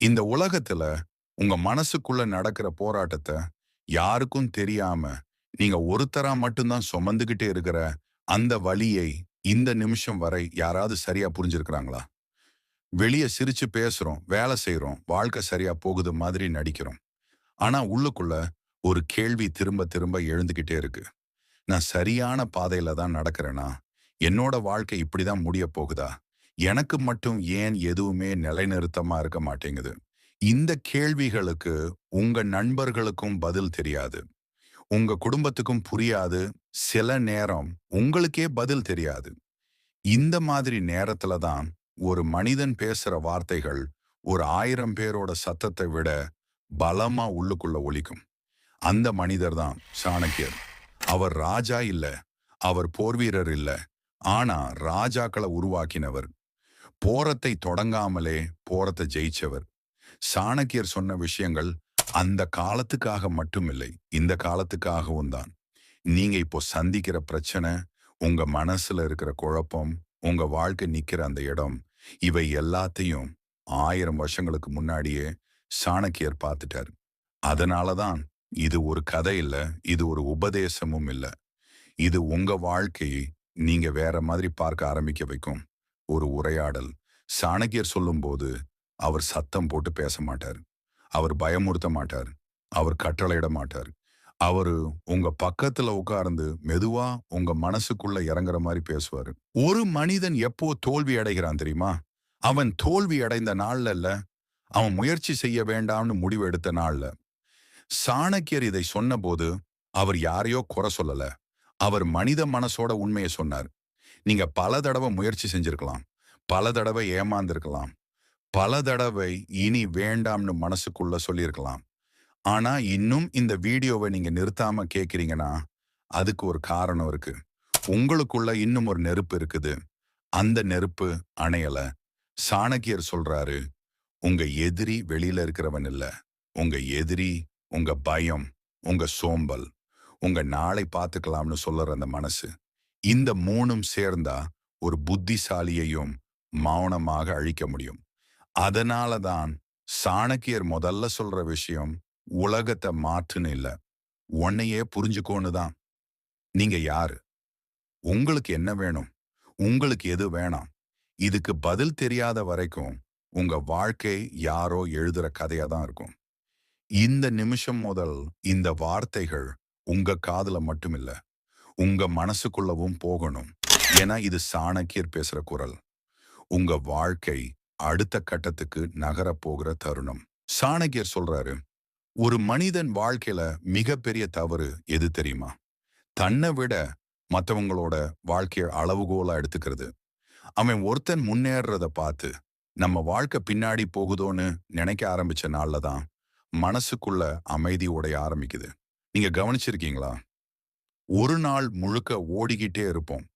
இந்த உலகத்துல உங்க மனசுக்குள்ள நடக்கிற போராட்டத்தை யாருக்கும் தெரியாம நீங்க ஒருத்தரா மட்டும்தான் சுமந்துகிட்டே இருக்கிற அந்த வழியை இந்த நிமிஷம் வரை யாராவது சரியா புரிஞ்சிருக்கிறாங்களா? வெளியே சிரிச்சு பேசுறோம் வேலை செய்யறோம் வாழ்க்கை சரியா போகுது மாதிரி நடிக்கிறோம். ஆனா உள்ளுக்குள்ள ஒரு கேள்வி திரும்ப திரும்ப எழுந்துகிட்டே இருக்கு. நான் சரியான பாதையில தான் நடக்கிறேனா? என்னோட வாழ்க்கை இப்படிதான் முடிய போகுதா? எனக்கு மட்டும் ஏன் எதுவுமே நிலைநிறுத்தமா இருக்க மாட்டேங்குது? இந்த கேள்விகளுக்கு உங்க நண்பர்களுக்கும் பதில் தெரியாது. உங்க குடும்பத்துக்கும் புரியாது. சில நேரம் உங்களுக்கே பதில் தெரியாது. இந்த மாதிரி நேரத்துல தான் ஒரு மனிதன் பேசுற வார்த்தைகள் ஒரு ஆயிரம் பேரோட சத்தத்தை விட பலமா உள்ளுக்குள்ள ஒழிக்கும் அந்த மனிதர் தான் சாணக்கியர். அவர் ராஜா இல்ல. அவர் போர்வீரர் இல்ல. ஆனா ராஜாக்களை உருவாக்கினவர் போரத்தை தொடங்காமலே போரத்தை ஜெயிச்சவர். சாணக்கியர் சொன்ன விஷயங்கள் அந்த காலத்துக்காக மட்டுமில்லை இந்த காலத்துக்காகவும் தான். நீங்க இப்போ சந்திக்கிற பிரச்சனை உங்க மனசுல இருக்கிற குழப்பம் உங்க வாழ்க்கை நிக்கிற அந்த இடம் இவை எல்லாத்தையும் ஆயிரம் வருஷங்களுக்கு முன்னாடியே சாணக்கியர் பார்த்துட்டார். அதனாலதான் இது ஒரு கதை இல்லை இது ஒரு உபதேசமும் இல்ல. இது உங்க வாழ்க்கையை நீங்க வேற மாதிரி பார்க்க ஆரம்பிக்க வைக்கும். ஒரு உரையாடல். சாணக்கியர் சொல்லும்போது அவர் சத்தம் போட்டு பேச மாட்டார் அவர் பயமுறுத்த மாட்டார். அவர் கட்டளையிட மாட்டார். அவரு உங்க பக்கத்துல உட்கார்ந்து மெதுவா உங்க மனசுக்குள்ள இறங்குற மாதிரி பேசுவாரு. ஒரு மனிதன் எப்போ தோல்வி அடைகிறான் தெரியுமா? அவன் தோல்வி அடைந்த நாள்ல இல்ல. அவன் முயற்சி செய்ய வேண்டாம்னு முடிவு எடுத்த நாள்ல. சாணக்கியர் இதை சொன்னபோது அவர் யாரையோ குறை சொல்லல. அவர் மனித மனசோட உண்மையை சொன்னார். நீங்க பல தடவை முயற்சி செஞ்சிருக்கலாம். பல தடவை ஏமாந்திருக்கலாம். பல தடவை இனி வேண்டாம்னு மனசுக்குள்ள சொல்லியிருக்கலாம் ஆனா இன்னும் இந்த வீடியோவை நீங்க நிறுத்தாம கேக்குறீங்கன்னா அதுக்கு ஒரு காரணம் இருக்கு. உங்களுக்குள்ள இன்னும் ஒரு நெருப்பு இருக்குது. அந்த நெருப்பு அணையல. சாணக்கியர் சொல்றாரு உங்க எதிரி வெளியில இருக்கிறவன் இல்ல. உங்க எதிரி உங்க பயம் உங்க சோம்பல். உங்க நாளை பார்த்துக்கலாம்னு சொல்லுற அந்த மனசு. இந்த மூணும் சேர்ந்தா ஒரு புத்திசாலியையும் மௌனமாக அழிக்க முடியும். அதனால தான் சாணக்கியர் முதல்ல சொல்ற விஷயம் உலகத்தை மாற்றுன்னு இல்ல. உன்னையே புரிஞ்சுக்கோன்னு தான். நீங்க யாரு? உங்களுக்கு என்ன வேணும்? உங்களுக்கு எது வேணாம்? இதுக்கு பதில் தெரியாத வரைக்கும் உங்க வாழ்க்கை யாரோ எழுதுற கதையா தான் இருக்கும். இந்த நிமிஷம் முதல் இந்த வார்த்தைகள் உங்க காதுல மட்டுமில்ல உங்க மனசுக்குள்ளவும் போகணும். ஏன்னா இது சாணக்கியர் பேசுற குரல். உங்க வாழ்க்கை அடுத்த கட்டத்துக்கு நகர போகிற தருணம். சாணக்கியர் சொல்றாரு ஒரு மனிதன் வாழ்க்கையில மிகப்பெரிய தவறு எது தெரியுமா? தன்னை விட மற்றவங்களோட வாழ்க்கைய அளவுகோலா எடுத்துக்கிறது. அவன் ஒருத்தன் முன்னேறத பார்த்து நம்ம வாழ்க்கை பின்னாடி போகுதோன்னு நினைக்க ஆரம்பிச்ச நாள்ல தான் மனசுக்குள்ள அமைதி உடைய ஆரம்பிக்குது. நீங்க கவனிச்சிருக்கீங்களா? ஒரு நாள் முழுக்க ஓடிக்கிட்டே இருப்போம்.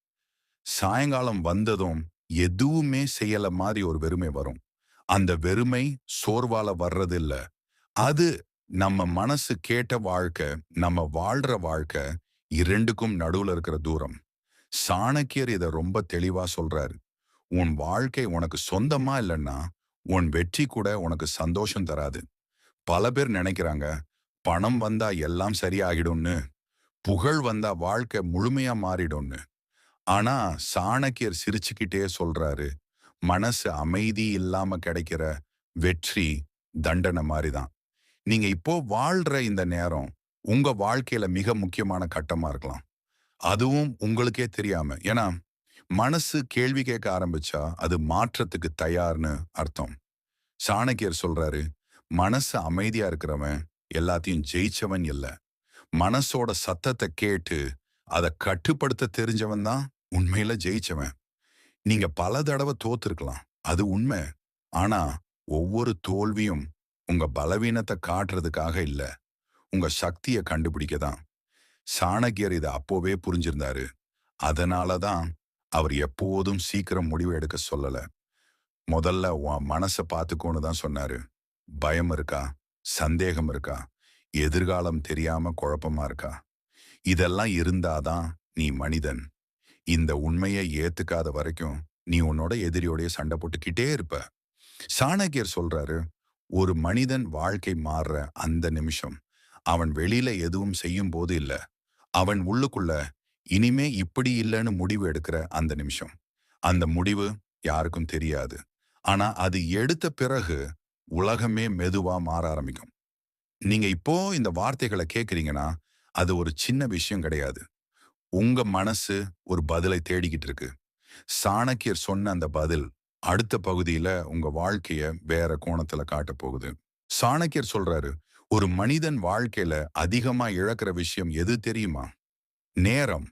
சாயங்காலம் வந்ததும் எதுவுமே செய்யல மாதிரி ஒரு வெறுமை வரும். அந்த வெறுமை சோர்வால வர்றதில்ல. அது நம்ம மனசு கேட்ட வாழ்க்கை நம்ம வாழ்ற வாழ்க்கை இரண்டுக்கும் நடுவுல இருக்கிற தூரம். சாணக்கியர் இத ரொம்ப தெளிவா சொல்றாரு. உன் வாழ்க்கை உனக்கு சொந்தமா இல்லைன்னா உன் வெற்றி கூட உனக்கு சந்தோஷம் தராது. பல பேர் நினைக்கிறாங்க பணம் வந்தா எல்லாம் சரியாகிடும்னு. புகழ் வந்தா வாழ்க்கை முழுமையா மாறிடும்னு. ஆனா சாணக்கியர் சிரிச்சுக்கிட்டே சொல்றாரு மனசு அமைதி இல்லாம கிடைக்கிற வெற்றி தண்டனை மாதிரிதான் நீங்க இப்போ வாழ்ற இந்த நேரம் உங்க வாழ்க்கையில மிக முக்கியமான கட்டமா இருக்கலாம். அதுவும் உங்களுக்கே தெரியாம. ஏன்னா மனசு கேள்வி கேட்க ஆரம்பிச்சா அது மாற்றத்துக்கு தயார்னு அர்த்தம். சாணக்கியர் சொல்றாரு மனசு அமைதியா இருக்கிறவன் எல்லாத்தையும் ஜெயிச்சவன் இல்ல. மனசோட சத்தத்தை கேட்டு அதை கட்டுப்படுத்த தெரிஞ்சவன் தான் உண்மையில ஜெயிச்சவன். நீங்க பல தடவை தோத்துருக்கலாம். அது உண்மை. ஆனா ஒவ்வொரு தோல்வியும் உங்க பலவீனத்தை காட்டுறதுக்காக இல்ல. உங்க சக்தியை கண்டுபிடிக்க தான். சாணக்கியர் இதை அப்போவே புரிஞ்சிருந்தாரு. அதனால தான் அவர் எப்போதும் சீக்கிரம் முடிவு எடுக்க சொல்லல. முதல்ல உன் மனசை பார்த்துக்கோன்னு தான் சொன்னாரு. பயம் இருக்கா? சந்தேகம் இருக்கா? எதிர்காலம் தெரியாம குழப்பமா இருக்கா? இதெல்லாம் இருந்தாதான் நீ மனிதன். இந்த உண்மையை ஏத்துக்காத வரைக்கும் நீ உன்னோட எதிரியோடைய சண்டை போட்டுக்கிட்டே இருப்ப. சாணக்கியர் சொல்றாரு ஒரு மனிதன் வாழ்க்கை மாறுற அந்த நிமிஷம். அவன் வெளியில எதுவும் செய்யும் போது இல்ல. அவன் உள்ளுக்குள்ள இனிமே இப்படி இல்லைன்னு முடிவு எடுக்கிற அந்த நிமிஷம். அந்த முடிவு யாருக்கும் தெரியாது. ஆனா அது எடுத்த பிறகு உலகமே மெதுவா மாற ஆரம்பிக்கும். நீங்க இப்போ இந்த வார்த்தைகளை கேக்குறீங்கன்னா அது ஒரு சின்ன விஷயம் கிடையாது. உங்க மனசு ஒரு பதிலை தேடிக்கிட்டு இருக்கு. சாணக்கியர் சொன்ன அந்த பதில் அடுத்த பகுதியில உங்க வாழ்க்கைய வேற கோணத்துல காட்ட போகுது. சாணக்கியர் சொல்றாரு ஒரு மனிதன் வாழ்க்கையில அதிகமா இழக்கிற விஷயம் எது தெரியுமா? நேரம்.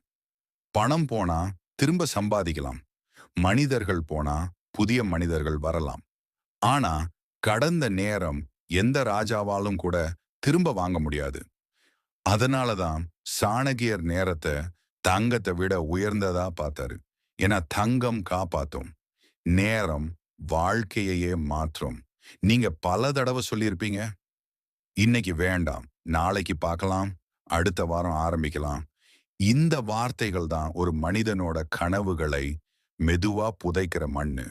பணம் போனா திரும்ப சம்பாதிக்கலாம். மனிதர்கள் போனா புதிய மனிதர்கள் வரலாம். ஆனா கடந்த நேரம் எந்த ராஜாவாலும் கூட திரும்ப வாங்க முடியாது. அதனாலதான் சாணகியர் நேரத்தை தங்கத்தை விட உயர்ந்ததா பார்த்தாரு. ஏன்னா தங்கம் காப்பாத்தும். நேரம் வாழ்க்கையையே மாற்றும். நீங்க பல தடவை சொல்லியிருப்பீங்க. இன்னைக்கு வேண்டாம். நாளைக்கு பார்க்கலாம். அடுத்த வாரம் ஆரம்பிக்கலாம். இந்த வார்த்தைகள் தான் ஒரு மனிதனோட கனவுகளை மெதுவா புதைக்கிற மண்ணு.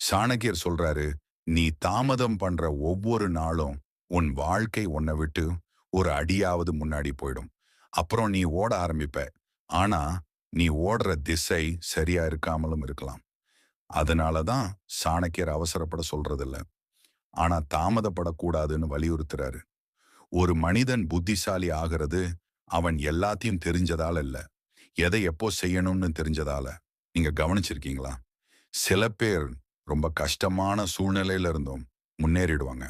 சாணக்கியர் சொல்றாரு நீ தாமதம் பண்ற ஒவ்வொரு நாளும் உன் வாழ்க்கை உன்னை விட்டு ஒரு அடியாவது முன்னாடி போயிடும். அப்புறம் நீ ஓட ஆரம்பிப்ப. ஆனா நீ ஓடுற திசை சரியா இருக்காமலும் இருக்கலாம். அதனாலதான் சாணக்கியர் அவசரப்பட சொல்றதில்ல. ஆனா தாமதப்படக்கூடாதுன்னு வலியுறுத்துறாரு. ஒரு மனிதன் புத்திசாலி ஆகிறது அவன் எல்லாத்தையும் தெரிஞ்சதால இல்ல. எதை எப்போ செய்யணும்னு தெரிஞ்சதால. நீங்க கவனிச்சிருக்கீங்களா? சில பேர் ரொம்ப கஷ்டமான சூழ்நிலையில இருந்தும். முன்னேறிடுவாங்க.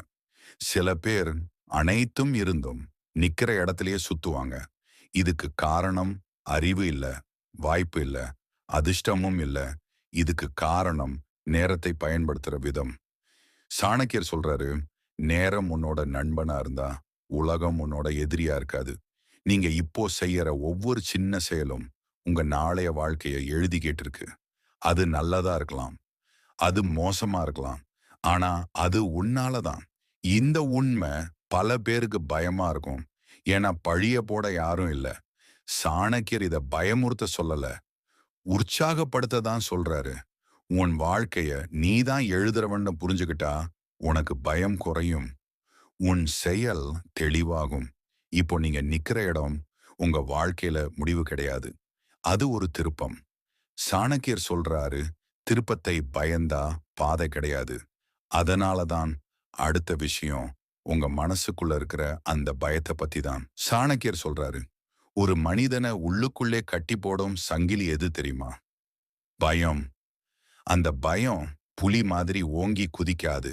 சில பேர் அனைத்தும் இருந்தும் நிக்கிற இடத்திலேயே சுத்துவாங்க. இதுக்கு காரணம் அறிவு இல்ல வாய்ப்பு இல்லை அதிர்ஷ்டமும் இல்ல. இதுக்கு காரணம் நேரத்தை பயன்படுத்துற விதம். சாணக்கியர் சொல்றாரு நேரம் உன்னோட நண்பனா இருந்தா உலகம் உன்னோட எதிரியா இருக்காது. நீங்க இப்போ செய்யற ஒவ்வொரு சின்ன செயலும் உங்க நாளைய வாழ்க்கையை எழுதி கேட்டிருக்கு. அது நல்லதா இருக்கலாம். அது மோசமா இருக்கலாம். ஆனா அது உன்னாலதான். இந்த உண்மை பல பேருக்கு பயமா இருக்கும். ஏன்னா பழிய போட யாரும் இல்ல. சாணக்கியர் இத பயமுறுத்த சொல்லல. உற்சாகப்படுத்த தான் சொல்றாரு. உன் வாழ்க்கைய நீ தான் எழுதுறவன்னு புரிஞ்சுக்கிட்டா உனக்கு பயம் குறையும். உன் செயல் தெளிவாகும். இப்போ நீங்க நிக்கிற இடம் உங்க வாழ்க்கையில முடிவு கிடையாது. அது ஒரு திருப்பம். சாணக்கியர் சொல்றாரு திருப்பத்தை பயந்தா பாதை கிடையாது. அதனால தான் அடுத்த விஷயம் உங்க மனசுக்குள்ள இருக்கிற அந்த பயத்தை பத்தி தான் சாணக்கியர் சொல்றாரு ஒரு மனிதனை உள்ளுக்குள்ளே கட்டி போடும் சங்கிலி எது தெரியுமா? பயம். அந்த பயம் புலி மாதிரி ஓங்கி குதிக்காது.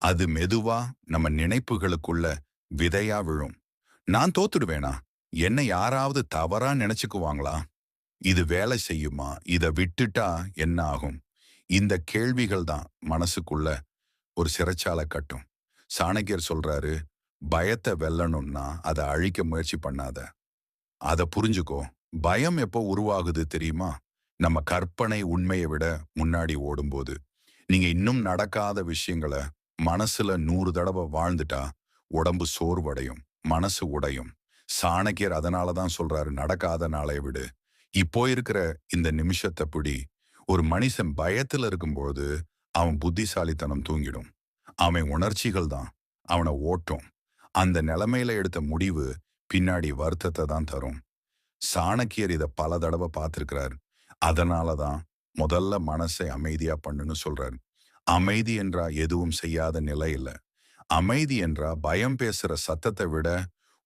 அது மெதுவா நம்ம நினைப்புகளுக்குள்ள விதையா விழும். நான் தோத்துடுவேனா? என்ன யாராவது தவறா நினைச்சுக்குவாங்களா? இது வேலை செய்யுமா? இத விட்டுட்டா என்ன ஆகும்? இந்த கேள்விகள் தான் மனசுக்குள்ள ஒரு சிறைச்சாலை கட்டும். சாணக்கியர் சொல்றாரு பயத்தை வெல்லணும்னா அதை அழிக்க முயற்சி பண்ணாத. அதை புரிஞ்சுக்கோ பயம் எப்போ உருவாகுது தெரியுமா? நம்ம கற்பனை உண்மையை விட முன்னாடி ஓடும்போது. நீங்க இன்னும் நடக்காத விஷயங்களை மனசுல நூறு தடவை வாழ்ந்துட்டா உடம்பு சோர்வடையும் மனசு உடையும். சாணக்கியர் அதனால தான் சொல்றாரு நடக்காத நாளை விடு. இப்போ இருக்கிற இந்த நிமிஷத்தை பிடி ஒரு மனுஷன் பயத்துல இருக்கும்போது அவன் புத்திசாலித்தனம் தூங்கிடும். அவன் உணர்ச்சிகள் தான் அவனை ஓட்டும். அந்த நிலைமையில எடுத்த முடிவு பின்னாடி வருத்தத்தை தான் தரும். சாணக்கியர் இதை பல தடவை பார்த்துருக்கிறார். அதனால தான் முதல்ல மனசை அமைதியா பண்ணுன்னு சொல்றாரு. அமைதி என்றா எதுவும் செய்யாத நிலை இல்ல. அமைதி என்றா பயம் பேசுற சத்தத்தை விட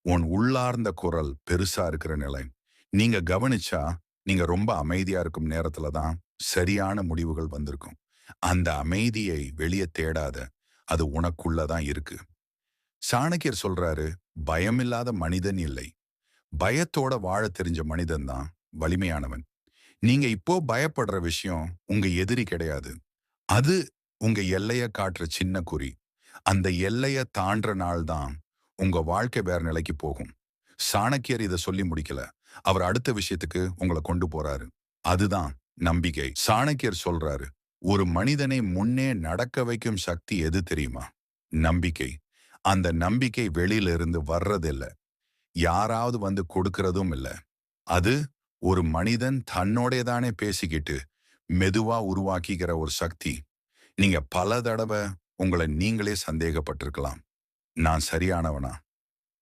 உன் உள்ளார்ந்த குரல் பெருசா இருக்கிற நிலை. நீங்க கவனிச்சா நீங்க ரொம்ப அமைதியா இருக்கும் நேரத்துல தான் சரியான முடிவுகள் வந்திருக்கும். அந்த அமைதியை வெளியே தேடாத அது உனக்குள்ளதான் இருக்கு. சாணக்கியர் சொல்றாரு பயமில்லாத மனிதன் இல்லை. பயத்தோட வாழ தெரிஞ்ச மனிதன் தான் வலிமையானவன். நீங்க இப்போ பயப்படுற விஷயம் உங்க எதிரி கிடையாது. அது உங்க எல்லைய காட்டுற சின்ன குறி. அந்த எல்லைய தாண்டுற நாள் தான் உங்க வாழ்க்கை வேற நிலைக்கு போகும். சாணக்கியர் இதை சொல்லி முடிக்கல. அவர் அடுத்த விஷயத்துக்கு உங்களை கொண்டு போறாரு. அதுதான் நம்பிக்கை. சாணக்கியர் சொல்றாரு ஒரு மனிதனை முன்னே நடக்க வைக்கும் சக்தி எது தெரியுமா? நம்பிக்கை. அந்த நம்பிக்கை வெளியிலிருந்து வர்றதில்ல. யாராவது வந்து கொடுக்கறதும் இல்ல. அது ஒரு மனிதன் தன்னோடையதானே பேசிக்கிட்டு மெதுவா உருவாக்கிக்கிற ஒரு சக்தி. நீங்க பல தடவை உங்களை நீங்களே சந்தேகப்பட்டிருக்கலாம். நான் சரியானவனா?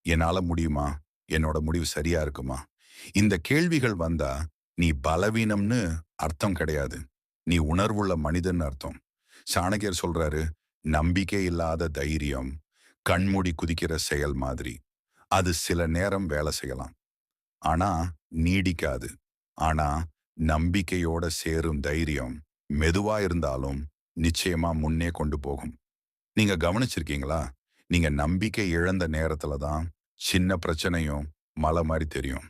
என்னால முடியுமா? என்னோட முடிவு சரியா இருக்குமா? இந்த கேள்விகள் வந்தா நீ பலவீனம்னு அர்த்தம் கிடையாது. நீ உணர்வுள்ள மனிதன் அர்த்தம். சாணக்கியர் சொல்றாரு நம்பிக்கை இல்லாத தைரியம் கண்மூடி குதிக்கிற செயல் மாதிரி. அது சில நேரம் வேலை செய்யலாம். ஆனா நீடிக்காது. ஆனா நம்பிக்கையோட சேரும் தைரியம் மெதுவா இருந்தாலும் நிச்சயமா முன்னே கொண்டு போகும். நீங்க கவனிச்சிருக்கீங்களா? நீங்க நம்பிக்கை இழந்த நேரத்துல தான் சின்ன பிரச்சனையும் மலை மாதிரி தெரியும்.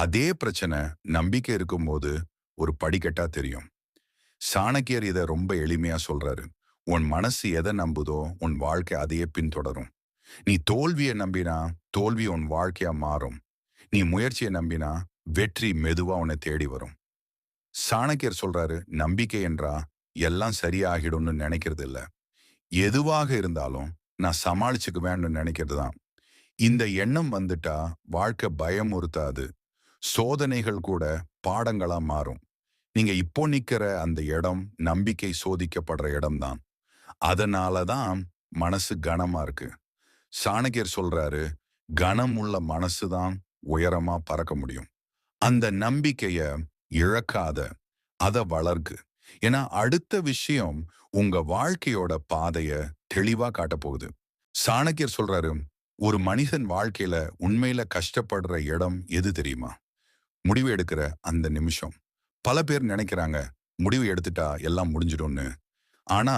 அதே பிரச்சனை நம்பிக்கை இருக்கும்போது ஒரு படிக்கட்டா தெரியும். சாணக்கியர் இதை ரொம்ப எளிமையா சொல்றாரு. உன் மனசு எதை நம்புதோ உன் வாழ்க்கை அதையே பின்தொடரும். நீ தோல்வியை நம்பினா தோல்வி உன் வாழ்க்கையா மாறும். நீ முயற்சியை நம்பினா வெற்றி மெதுவா உன்னை தேடி வரும். சாணக்கியர் சொல்றாரு நம்பிக்கை என்றா எல்லாம் சரியாகிடும்னு நினைக்கிறது இல்ல. எதுவாக இருந்தாலும் நான் சமாளிச்சுக்குவேன்னு நினைக்கிறது தான். இந்த எண்ணம் வந்துட்டா வாழ்க்கை பயமுறுத்தாது சோதனைகள் கூட பாடங்களா மாறும். நீங்க இப்போ நிக்கிற அந்த இடம் நம்பிக்கை சோதிக்கப்படுற இடம்தான் அதனால தான் மனசு கனமா இருக்கு. சாணகியர் சொல்றாரு கனம் உள்ள மனசு தான் உயரமா பறக்க முடியும். அந்த நம்பிக்கைய இழக்காத அத வளர்க்கு. ஏன்னா அடுத்த விஷயம் உங்க வாழ்க்கையோட பாதைய தெளிவா காட்ட போகுது. சாணக்கியர் சொல்றாரு ஒரு மனிதன் வாழ்க்கையில உண்மையில கஷ்டப்படுற இடம் எது தெரியுமா? முடிவு எடுக்கிற அந்த நிமிஷம். பல பேர் நினைக்கிறாங்க முடிவு எடுத்துட்டா எல்லாம் முடிஞ்சிடும்னு. ஆனா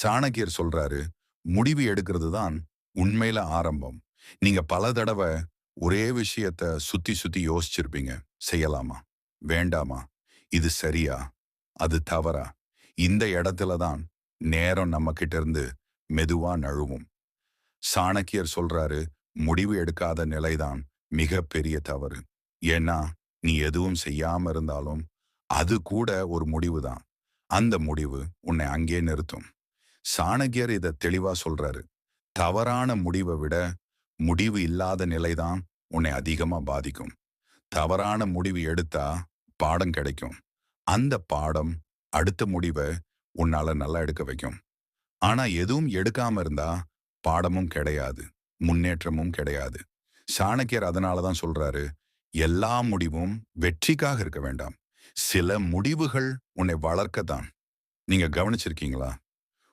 சாணக்கியர் சொல்றாரு முடிவு எடுக்கிறது தான் உண்மையில ஆரம்பம். நீங்க பல தடவை ஒரே விஷயத்த சுத்தி சுத்தி யோசிச்சிருப்பீங்க. செய்யலாமா? வேண்டாமா? இது சரியா? அது தவறா? இந்த இடத்துல தான் நேரம் நம்ம கிட்ட இருந்து மெதுவா நழுவும். சாணக்கியர் சொல்றாரு முடிவு எடுக்காத நிலைதான் மிக பெரிய தவறு. ஏன்னா நீ எதுவும் செய்யாம இருந்தாலும் அது கூட ஒரு முடிவு தான். அந்த முடிவு உன்னை அங்கே நிறுத்தும். சாணக்கியர் இதை தெளிவா சொல்றாரு. தவறான முடிவை விட முடிவு இல்லாத நிலைதான் உன்னை அதிகமா பாதிக்கும். தவறான முடிவு எடுத்தா பாடம் கிடைக்கும். அந்த பாடம் அடுத்த முடிவை உன்னால நல்லா எடுக்க வைக்கும். ஆனா எதுவும் எடுக்காம இருந்தா பாடமும் கிடையாது முன்னேற்றமும் கிடையாது. சாணக்கியர் அதனால தான் சொல்றாரு எல்லா முடிவும் வெற்றிக்காக இருக்க வேண்டாம். சில முடிவுகள் உன்னை வளர்க்க தான் நீங்க கவனிச்சிருக்கீங்களா?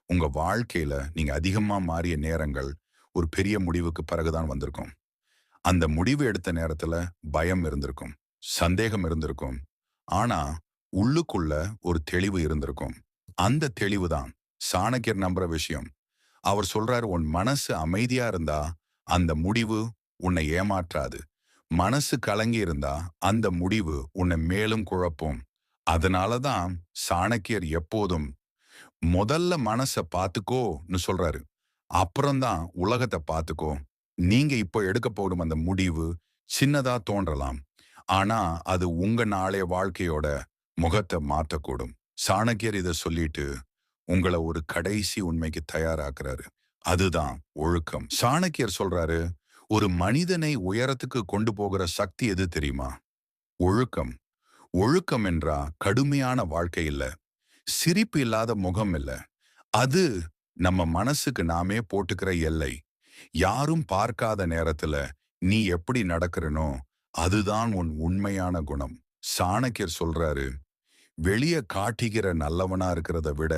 உங்க வாழ்க்கையில நீங்க அதிகமா மாறிய நேரங்கள் ஒரு பெரிய முடிவுக்கு பிறகுதான் வந்திருக்கும். அந்த முடிவு எடுத்த நேரத்துல பயம் இருந்திருக்கும் சந்தேகம் இருந்திருக்கும். ஆனா உள்ளுக்குள்ள ஒரு தெளிவு இருந்திருக்கும். அந்த தெளிவு தான் சாணக்கியர் நம்புற விஷயம். அவர் சொல்றாரு உன் மனசு அமைதியா இருந்தா அந்த முடிவு உன்னை ஏமாற்றாது. மனசு கலங்கி இருந்தா அந்த முடிவு உன்னை மேலும் குழப்பும். அதனாலதான் சாணக்கியர் எப்போதும் முதல்ல மனச பாத்துக்கோன்னு சொல்றாரு. அப்புறம்தான் உலகத்தை பாத்துக்கோ. நீங்க இப்போ எடுக்க போடும் அந்த முடிவு சின்னதா தோன்றலாம். ஆனா அது உங்க நாளைய வாழ்க்கையோட முகத்தை மாத்தக்கூடும். சாணக்கியர் இதை சொல்லிட்டு உங்களை ஒரு கடைசி உண்மைக்கு தயாராக்குறாரு. அதுதான் ஒழுக்கம். சாணக்கியர் சொல்றாரு ஒரு மனிதனை உயரத்துக்கு கொண்டு போகிற சக்தி எது தெரியுமா? ஒழுக்கம். ஒழுக்கம் என்றா கடுமையான வாழ்க்கை இல்ல. சிரிப்பு இல்லாத முகம் இல்ல. அது நம்ம மனசுக்கு நாமே போட்டுக்கிற எல்லை. யாரும் பார்க்காத நேரத்துல நீ எப்படி நடக்கிறனோ அதுதான் உன் உண்மையான குணம். சாணக்கியர் சொல்றாரு வெளிய காட்டிக்கிற நல்லவனா இருக்கிறத விட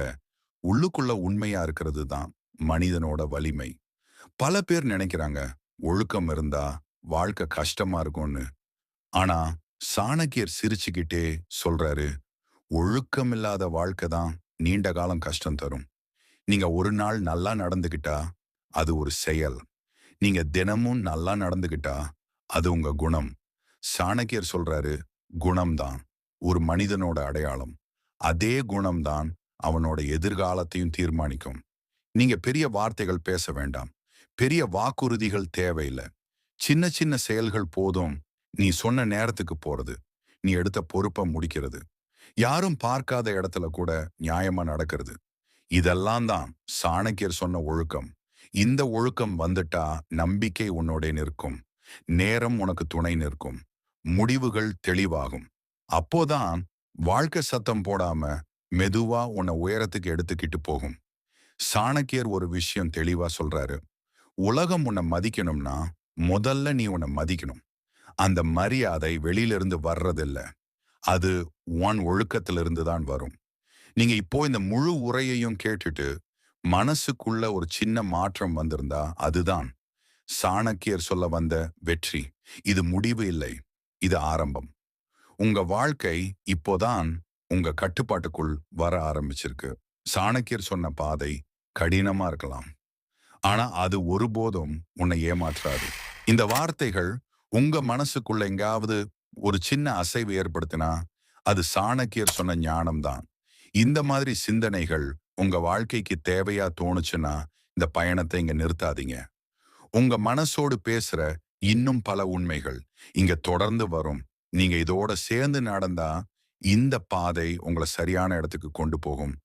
உள்ளுக்குள்ள உண்மையா இருக்கிறது தான் மனிதனோட வலிமை. பல பேர் நினைக்கிறாங்க ஒழுக்கம் இருந்தா வாழ்க்கை கஷ்டமா இருக்கும்னு. ஆனா சாணக்கியர் சிரிச்சுக்கிட்டே சொல்றாரு ஒழுக்கம் இல்லாத வாழ்க்கை தான் நீண்ட காலம் கஷ்டம் தரும். நீங்க ஒரு நாள் நல்லா நடந்துகிட்டா அது ஒரு செயல். நீங்க தினமும் நல்லா நடந்துகிட்டா அது உங்க குணம். சாணக்கியர் சொல்றாரு குணம்தான் ஒரு மனிதனோட அடையாளம். அதே குணம்தான் அவனோட எதிர்காலத்தையும் தீர்மானிக்கும். நீங்க பெரிய வார்த்தைகள் பேச வேண்டாம். பெரிய வாக்குறுதிகள் தேவையில்லை. சின்ன சின்ன செயல்கள் போதும். நீ சொன்ன நேரத்துக்கு போறது. நீ எடுத்த பொறுப்பை முடிக்கிறது. யாரும் பார்க்காத இடத்துல கூட நியாயமா நடக்கிறது. இதெல்லாம் தான் சாணக்கியர் சொன்ன ஒழுக்கம். இந்த ஒழுக்கம் வந்துட்டா நம்பிக்கை உன்னோட நிற்கும். நேரம் உனக்கு துணை நிற்கும். முடிவுகள் தெளிவாகும். அப்போதான் வாழ்க்கை சத்தம் போடாம மெதுவா உன்னை உயரத்துக்கு எடுத்துக்கிட்டு போகும். சாணக்கியர் ஒரு விஷயம் தெளிவா சொல்றாரு. உலகம் உன்னை மதிக்கணும்னா முதல்ல நீ உன்னை மதிக்கணும். அந்த மரியாதை வெளியிலிருந்து வர்றதில்ல. அது உன் ஒழுக்கத்திலிருந்து தான் வரும். நீங்க இப்போ இந்த முழு உரையையும் கேட்டுட்டு மனசுக்குள்ள ஒரு சின்ன மாற்றம் வந்திருந்தா அதுதான். சாணக்கியர் சொல்ல வந்த வெற்றி. இது முடிவு இல்லை. இது ஆரம்பம். உங்க வாழ்க்கை இப்போதான் உங்க கட்டுப்பாட்டுக்குள் வர ஆரம்பிச்சிருக்கு. சாணக்கியர் சொன்ன பாதை கடினமா இருக்கலாம். ஆனா அது ஒருபோதும் உன்னை ஏமாற்றாது. இந்த வார்த்தைகள் உங்க மனசுக்குள்ள எங்காவது ஒரு சின்ன அசைவு ஏற்படுத்தினா அது சாணக்கியர் சொன்ன ஞானம்தான். இந்த மாதிரி சிந்தனைகள் உங்க வாழ்க்கைக்கு தேவையா தோணுச்சுன்னா இந்த பயணத்தை இங்க நிறுத்தாதீங்க. உங்க மனசோடு பேசுற இன்னும் பல உண்மைகள் இங்க தொடர்ந்து வரும். நீங்க இதோட சேர்ந்து நடந்தா இந்த பாதை உங்களை சரியான இடத்துக்கு கொண்டு போகும்.